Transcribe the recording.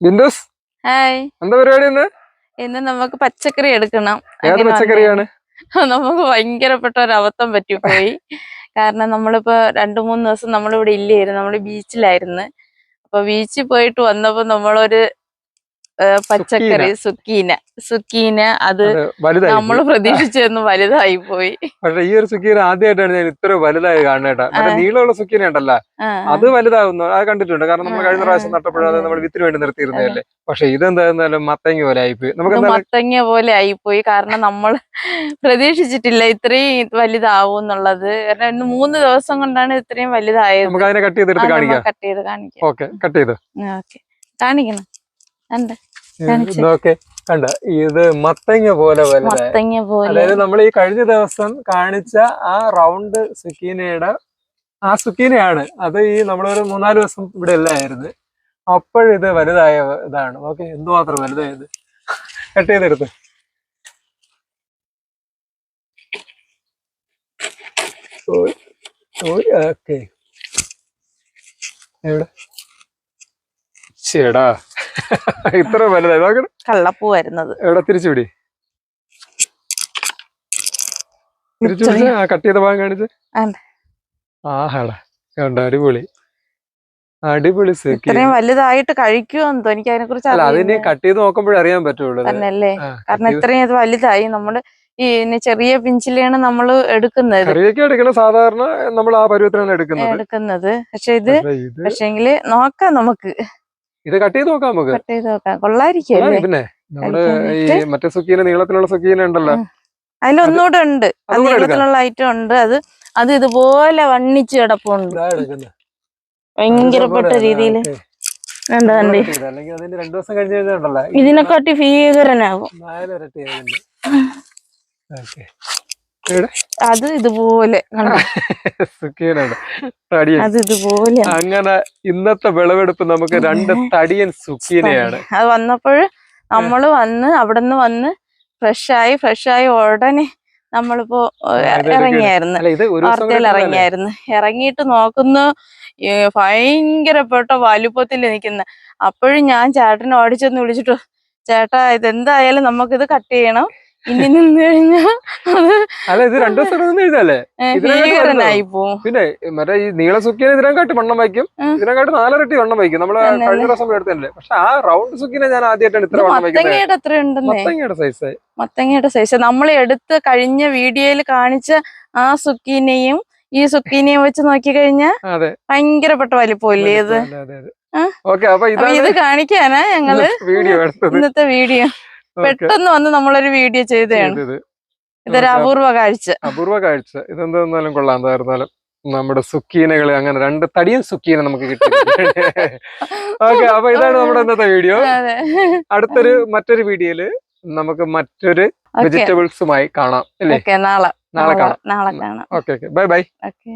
ബിന്ദുസ് hi. എന്താ പരിപാടി ഇന്ന്? ഇന്ന് നമുക്ക് പച്ചക്കറി എടുക്കണം. ഏത് പച്ചക്കറിയാണ്? നമുക്ക് ഭയങ്കരപ്പെട്ട ഒരു അബദ്ധം പറ്റിപ്പോയി കാരണം നമ്മളിപ്പോ രണ്ടു മൂന്ന് ദിവസം നമ്മളിവിടെ ഇല്ലായിരുന്നു. നമ്മൾ ബീച്ചിലായിരുന്നു അപ്പൊ ബീച്ചിൽ പോയിട്ട് വന്നപ്പോ നമ്മളൊരു പച്ചക്കറി സുക്കീന. സുക്കീന അത് നമ്മൾ പ്രതീക്ഷിച്ചൊന്നും വലുതായി പോയി. പക്ഷെ ഈ ഒരു സുക്കീന ആദ്യമായിട്ടാണ് ഞാൻ ഇത്ര വലുതായി കാണുന്നേട്ടാ മറ്റേ നീളമുള്ള സുക്കീന ഉണ്ടല്ല. അത് വലുതാവുന്നു. അത് കണ്ടിട്ടുണ്ട്. കാരണം നമ്മൾ കഴിഞ്ഞ പ്രാവശ്യം നട്ടപ്പോഴാണ് അതെ. നമ്മൾ വിത്തിന് വേണ്ടി നിർത്തിയിരുന്നതല്ലേ. പക്ഷെ ഇതെന്തായിരുന്നാലും മത്തങ്ങ പോലെ ആയിപ്പോയി. നമുക്ക് മത്തങ്ങ പോലെ ആയിപ്പോയി. കാരണം നമ്മൾ പ്രതീക്ഷിച്ചിട്ടില്ല ഇത്രയും വലുതാവും എന്നുള്ളത്. കാരണം ഇന്ന് മൂന്ന് ദിവസം കൊണ്ടാണ് ഇത്രയും വലുതായത്. നമുക്ക് അതിനെ കട്ട് ചെയ്തെടുത്ത് കാണിക്കാം. കട്ട് ചെയ്ത് കാണിക്കാം. ഓക്കെ കട്ട് ചെയ്ത്? ഓക്കെ. കാണിക്കണം. കണ്ട. ഓക്കെ കണ്ട? ഇത് മത്തങ്ങ പോലെ മത്തങ്ങ പോലെ. അതായത് നമ്മൾ ഈ കഴിഞ്ഞ ദിവസം കാണിച്ച ആ റൗണ്ട് സുക്കീനയുടെ ആ സുക്കീനയാണ്. അത് ഈ നമ്മളൊരു മൂന്നാൽ ദിവസം ഇവിടെ അല്ലായിരുന്നു. അപ്പോഴിത് വലുതായ ഇതാണ്. ഓക്കെ എന്തുമാത്രം വലുതായത്. കട്ട് ചെയ്തെടുത്ത്. ഓക്കെ. എവിടെ? ചേടാ ഇത്ര വലുതായി കള്ളപ്പൂ വരുന്നത്. എവിടെ തിരിച്ചുപിടി കട്ട് ചെയ്ത ഭാഗം കാണിച്ച്. ആഹാടാ കണ്ട അടിപൊളി. അടിപൊളി ഇത്രയും വലുതായിട്ട് കഴിക്കുമെന്നോ എനിക്ക് അതിനെ കുറിച്ച് അല്ല കട്ട് ചെയ്ത് നോക്കുമ്പോഴേ അറിയാൻ പറ്റുള്ളൂ. തന്നെയല്ലേ? കാരണം ഇത്രയും അത് വലുതായി നമ്മൾ ഈ ചെറിയ പിഞ്ചിലാണ് നമ്മൾ എടുക്കുന്നത്. എടുക്കണം സാധാരണ നമ്മൾ ആ പരുവത്തിലാണ് എടുക്കുന്നത്. എടുക്കുന്നത്. പക്ഷേ ഇത് പക്ഷെങ്കിൽ നോക്കാം നമുക്ക്. ഇത് കട്ട് ചെയ്ത് നോക്കാം നമുക്ക്. കട്ട് ചെയ്ത് നോക്കാം. കൊള്ളായിരിക്കും പിന്നെ നമ്മുടെ ഈ? മറ്റേ സുക്കീന നീളത്തിലുള്ള സുക്കീന ഉണ്ടല്ലോ. അതിലൊന്നുകൂടെ ഉണ്ട്. അത് നീളത്തിലുള്ള ഐറ്റം ഉണ്ട്. അത് അത് ഇതുപോലെ വണ്ണിച്ച് കിടപ്പുണ്ട്. ഭയങ്കരപ്പെട്ട രീതിയിൽ. ഇതിനെക്കാട്ടി ഭീകരനാകും അത് ഇതുപോലെ അത് ഇതുപോലെ അങ്ങനെ ഇന്നത്തെ വിളവെടുപ്പ് നമുക്ക് രണ്ട് തടിയൻ സുഖീനയാണ്. അത് വന്നപ്പോൾ നമ്മൾ വന്ന് അവിടെ നിന്ന് വന്ന് ഫ്രഷായി ഫ്രഷായി ഉടനെ നമ്മളിപ്പോ ഇറങ്ങിയായിരുന്നു. വാർത്തയിൽ ഇറങ്ങിയായിരുന്നു. ഇറങ്ങിയിട്ട് നോക്കുന്നു ഭയങ്കരപ്പെട്ട വലുപ്പത്തിൽ നിൽക്കുന്ന. അപ്പോഴും ഞാൻ ചേട്ടനെ ഓടിച്ചെന്ന് വിളിച്ചിട്ടു ചേട്ടാ ഇത് ഇതെന്തായാലും നമുക്കിത് കട്ട് ചെയ്യണം. ഇനി നിന്ന് കഴിഞ്ഞാൽ അത് അല്ല ഇത് രണ്ടു ദിവസം നിന്ന് എഴുതല്ലേ ഭീകരനായി പോവും പിന്നെ മറ്റേ ഈ നീള സുഖീന ഇതിനെക്കാട്ടി വണ്ണം വയ്ക്കും. ഇതിനെക്കാട്ട് നാലരട്ടി വണ്ണം വയ്ക്കും. നമ്മൾ കഴിഞ്ഞ ദിവസം എടുത്തല്ലേ പക്ഷെ ആ റൗണ്ട് സുക്കിനെ ഞാൻ ആദ്യമായിട്ടാണ് ഇത്ര വണ്ണം മത്തങ്ങയുടെ എത്ര മത്തങ്ങയുടെ സൈസ് മത്തങ്ങയുടെ സൈസ് നമ്മൾ എടുത്ത് കഴിഞ്ഞ വീഡിയോയിൽ കാണിച്ച ആ സുക്കീനയും ഈ സുക്കീനയും വെച്ച് നോക്കി കഴിഞ്ഞാൽ ഭയങ്കരപ്പെട്ട വലിപ്പമില്ലേ ഇത്? ഓക്കെ അപ്പൊ ഇത് കാണിക്കാനാ ഞങ്ങൾ വീഡിയോ ഇന്നത്തെ വീഡിയോ. പെട്ടെന്ന് വന്ന് നമ്മളൊരു വീഡിയോ ചെയ്തതാണ്. ചെയ്തത്. ഇതൊരു. അപൂർവ കാഴ്ച. അപൂർവ കാഴ്ച. ഇതെന്തായിരുന്നാലും കൊള്ളാം. എന്തായിരുന്നാലും നമ്മുടെ സുക്കീനകൾ അങ്ങനെ രണ്ട് തടിയൻ സുക്കീന നമുക്ക് കിട്ടി. ഓക്കെ അപ്പൊ ഇതാണ് നമ്മുടെ ഇന്നത്തെ വീഡിയോ. അടുത്തൊരു മറ്റൊരു വീഡിയോയിൽ നമുക്ക് മറ്റൊരു വെജിറ്റബിൾസുമായി കാണാം. അല്ലേ? നാളെ കാണാം. നാളെ കാണാം. Okay okay. Bye bye. Okay.